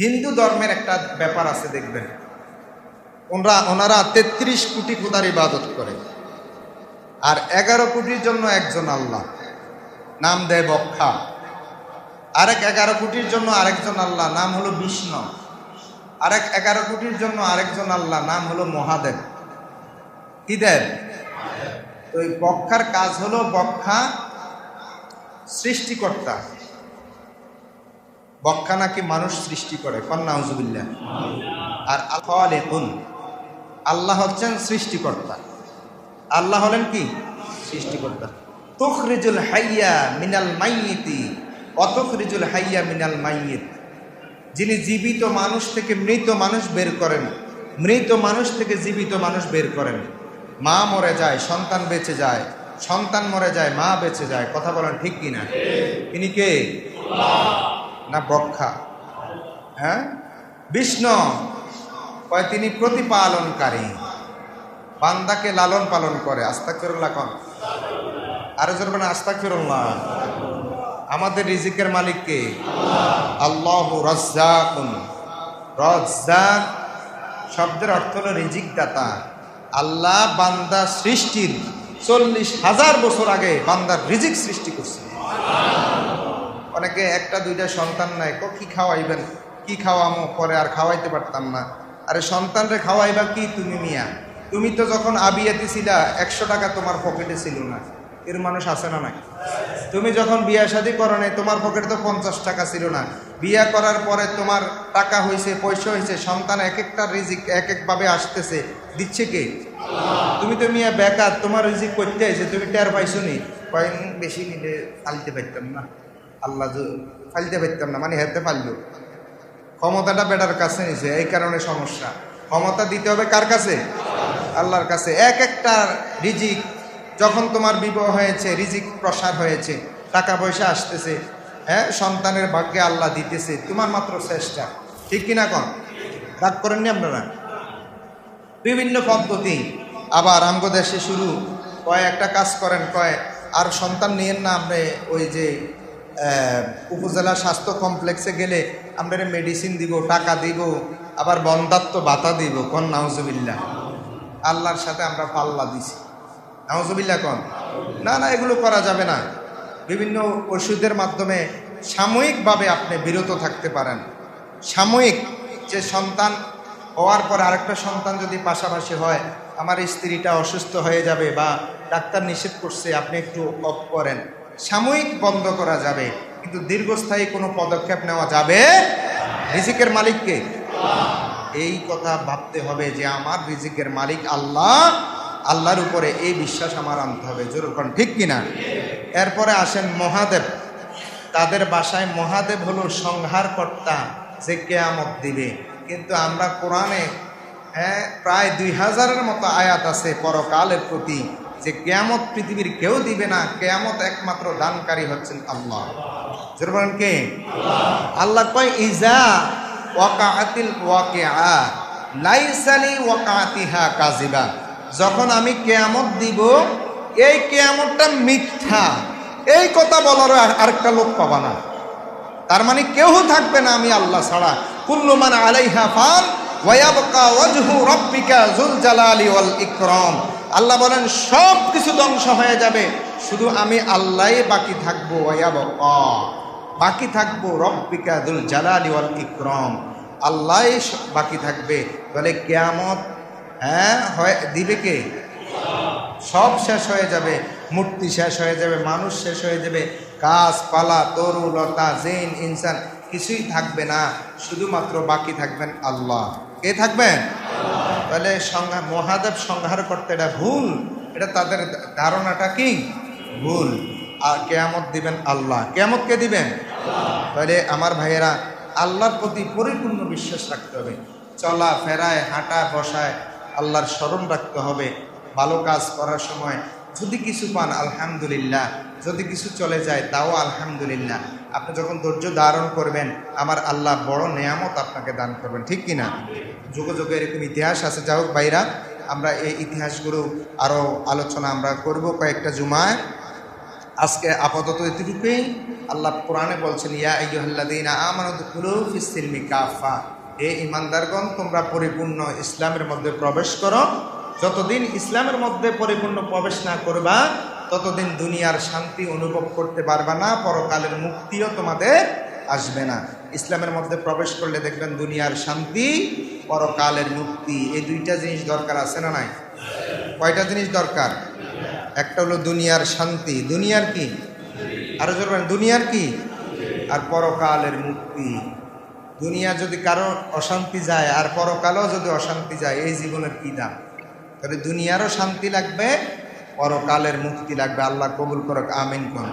হিন্দু ধর্মের একটা ব্যাপার আছে, দেখবেন। ওনারা ওনারা তেত্রিশ কোটি খুদার ইবাদত করে। আর এগারো কোটির জন্য একজন আল্লাহ। নাম দেয় বক্ষা। আরেক এগারো কোটির জন্য আরেকজন আল্লাহ, নাম হলো বিষ্ণু। আরেক এগারো কোটির জন্য আরেকজন আল্লাহ, নাম হলো মহাদেব। কি দেব? তো এই বক্ষার কাজ হলো বক্ষা সৃষ্টিকর্তা। বক্ষা নাকি মানুষ সৃষ্টি করে কন্যা হুজুবিল্লা আর আলফালেকুন আল্লাহ হচ্ছেন সৃষ্টিকর্তা। আল্লাহ হলেন কি? সৃষ্টিকর্তা। তুখরিজুল হাইয়া মিনাল মাইয়িতি, অতুখরিজুল হাইয়া মিনাল মাইয়িত। যিনি জীবিত মানুষ থেকে মৃত মানুষ বের করেন, মৃত মানুষ থেকে জীবিত মানুষ বের করেন। মা মরে যায়, সন্তান বেঁচে যায়, সন্তান মরে যায়, মা বেঁচে যায়, কথা বলেন ঠিক কিনা? তিনি কে? না ব্রক্ষা হ্যাঁ? বিষ্ণু, কয় তিনি প্রতিপালনকারী। বান্দাকে লালন পালন করে। আস্তাক কন। আরও জোর মানে আস্তাক আমাদের রিজিকের মালিককে আল্লাহ রজ্জাক শব্দের অর্থ হলো রিজিক দাতা আল্লাহ বান্দা সৃষ্টির চল্লিশ হাজার বছর আগে বান্দার রিজিক সৃষ্টি করছে। অনেকে একটা, দুইটা সন্তান নাই, ক কি খাওয়াইবেন? কি খাওয়ামো? পরে আর খাওয়াইতে পারতাম না। আরে সন্তানরে খাওয়াইবা কি তুমি মিয়া? তুমি তো যখন আবিয়াতে ছিলা একশো টাকা তোমার পকেটে ছিল না। এর মানুষ আছে না নাকি তুমি যখন বিয়া শাদী করো নাই, তোমার পকেটে তো পঞ্চাশ টাকা ছিল না। বিয়া করার পরে তোমার টাকা হয়েছে পয়সা হয়েছে সন্তান এক একটা রিজিক এক একভাবে আসতেছে। দিচ্ছে কে? তুমি তো মিয়া বেকার, তোমার রিজিক করতে আছে তুমি টের পাইছো নি? কয়েক বেশি নিলে ফালতে পারতাম না। আল্লাহ ফালতে পারতাম না মানে হেতে ফাললো ক্ষমতাটা বেটার কাছে নিছে, এই কারণে সমস্যা। ক্ষমতা দিতে হবে কার কাছে? আল্লাহর কাছে। এক একটা রিজিক, যখন তোমার বিবাহ হয়েছে, রিজিক প্রসার হয়েছে, টাকা পয়সা আসতেছে হ্যাঁ সন্তানের ভাগ্যে আল্লাহ দিতেছে, তোমার মাত্র চেষ্টা। ঠিক কিনা কন? রাগ করেননি আপনারা? বিভিন্ন পদ্ধতি। আবার আমগো দেশে শুরু। কয় একটা কাজ করেন কয় আর সন্তান নিয়েন না আপনি ওই যে উপজেলা স্বাস্থ্য কমপ্লেক্সে গেলে আমরা মেডিসিন দিব, টাকা দিব, আবার বন্ধাত্ম ভাতা দিব, কন নাউজুবিল্লা আল্লাহর সাথে আমরা পাল্লা দিছি। নাউজুবিল্লা কন? না না, এগুলো করা যাবে না। বিভিন্ন ওষুধের মাধ্যমে সাময়িকভাবে আপনি বিরত থাকতে পারেন। সাময়িক যে সন্তান হওয়ার পর আরেকটা সন্তান যদি পাশাপাশি হয়, আমার স্ত্রীটা অসুস্থ হয়ে যাবে বা ডাক্তার নিষেধ করছে, আপনি একটু অফ করেন। সাময়িক বন্ধ করা যাবে, কিন্তু দীর্ঘস্থায়ী কোনো পদক্ষেপ নেওয়া যাবে রিজিকের মালিককে। এই কথা ভাবতে হবে যে আমার রিজিকের মালিক আল্লাহ, আল্লাহর উপরে এই বিশ্বাস আমার আনতে হবে। যেরকম ঠিক কিনা? এরপরে আসেন মহাদেব। তাদের বাসায় মহাদেব হলো সংহারকর্তা, যে কেয়ামত দিবে। কিন্তু আমরা কোরআনে হ্যাঁ প্রায় দুই হাজারের মতো আয়াত আছে পরকালের প্রতি। যে কেয়ামত পৃথিবীর কেউ দিবে না, কেয়ামত একমাত্র দানকারী হচ্ছেন আল্লাহ। কে? আল্লাহ কয়, ইজা ওয়াকাআতিল ওয়াকিআ লাইসালি ওয়াকাআতিহা কাযিবা। যখন আমি কেয়ামত দিব, এই কেয়ামতটা মিথ্যা। এই কথা বলার আর- আরেকটা লোক পাবা না। তার মানে কেউ থাকবে না আমি আল্লাহ ছাড়া। কুল্লু মান আলাইহা ফান, ওয়ায়াবকা ওয়াজহু রাব্বিকা যুল জালালি ওয়াল ইকরাম। আল্লাহ বলেন সব কিছু ধ্বংস হয়ে যাবে। শুধু আমি আল্লাহই বাকি থাকব বাকি থাকব রব্বিকা দুল জালালি ওয়াল ইকরাম। আল্লাহই স- বাকি থাকবে। তাহলে কেয়ামত হ্যাঁ হয়, দিবে কে? সব শেষ হয়ে যাবে। মূর্তি শেষ হয়ে যাবে, মানুষ শেষ হয়ে যাবে। গাছপালা তরু লতা, জেন, ইনসান, কিছুই থাকবে না। শুধুমাত্র বাকি থাকবেন আল্লাহ। কে থাকবেন? তাহলে সংহার মহাদেব সংহার করতে এটা ভুল। এটা তাদের ধারণাটা কি? ভুল। আর কেয়ামত দিবেন আল্লাহ। কেয়ামত কে দিবেন? তাহলে আমার ভাইয়েরা, আল্লাহর প্রতি পরিপূর্ণ বিশ্বাস রাখতে হবে। চলা, ফেরায়, হাঁটা, বসায় আল্লাহর স্মরণ রাখতে হবে। ভালো কাজ করার সময় যদি কিছু পান, আলহামদুলিল্লাহ। যদি কিছু চলে যায়, তাও আলহামদুলিল্লাহ। আপনি যখন ধৈর্য ধারণ করবেন, আমার আল্লাহ বড় নেয়ামত আপনাকে দান করবেন, ঠিক কিনা? যুগে যুগে এরকম ইতিহাস আছে। যা হোক ভাইরা, আমরা এই ইতিহাসগুলো আরও আলোচনা আমরা করব কয়েকটা জুমায়। আজকে আপাতত এতটুকুই। আল্লাহ কোরআনে বলছেন, ইয়া আইয়ুহাল্লাযীনা আমানু দুখুলু ফিস-সিলমি কাফা হে ইমানদারগণ তোমরা পরিপূর্ণ ইসলামের মধ্যে প্রবেশ করো। যতদিন ইসলামের মধ্যে পরিপূর্ণ প্রবেশ না করবা, ততদিন দুনিয়ার শান্তি অনুভব করতে পারবা না, পরকালের মুক্তিও তোমাদের আসবে না। ইসলামের মধ্যে প্রবেশ করলে দেখবেন দুনিয়ার শান্তি, পরকালের মুক্তি, এই দুইটা জিনিস দরকার আছে না নাই? কয়টা জিনিস দরকার? একটা হলো দুনিয়ার শান্তি। দুনিয়ার কি? আরও জোর দুনিয়ার কি? আর পরকালের মুক্তি। দুনিয়া যদি কারও অশান্তি যায়, আর পরকালেও যদি অশান্তি যায়, এই জীবনের কি দাম? তাহলে দুনিয়ারও শান্তি লাগবে পরকালের মুক্তি লাগবে। আল্লাহ কবুল করক আমিন কোন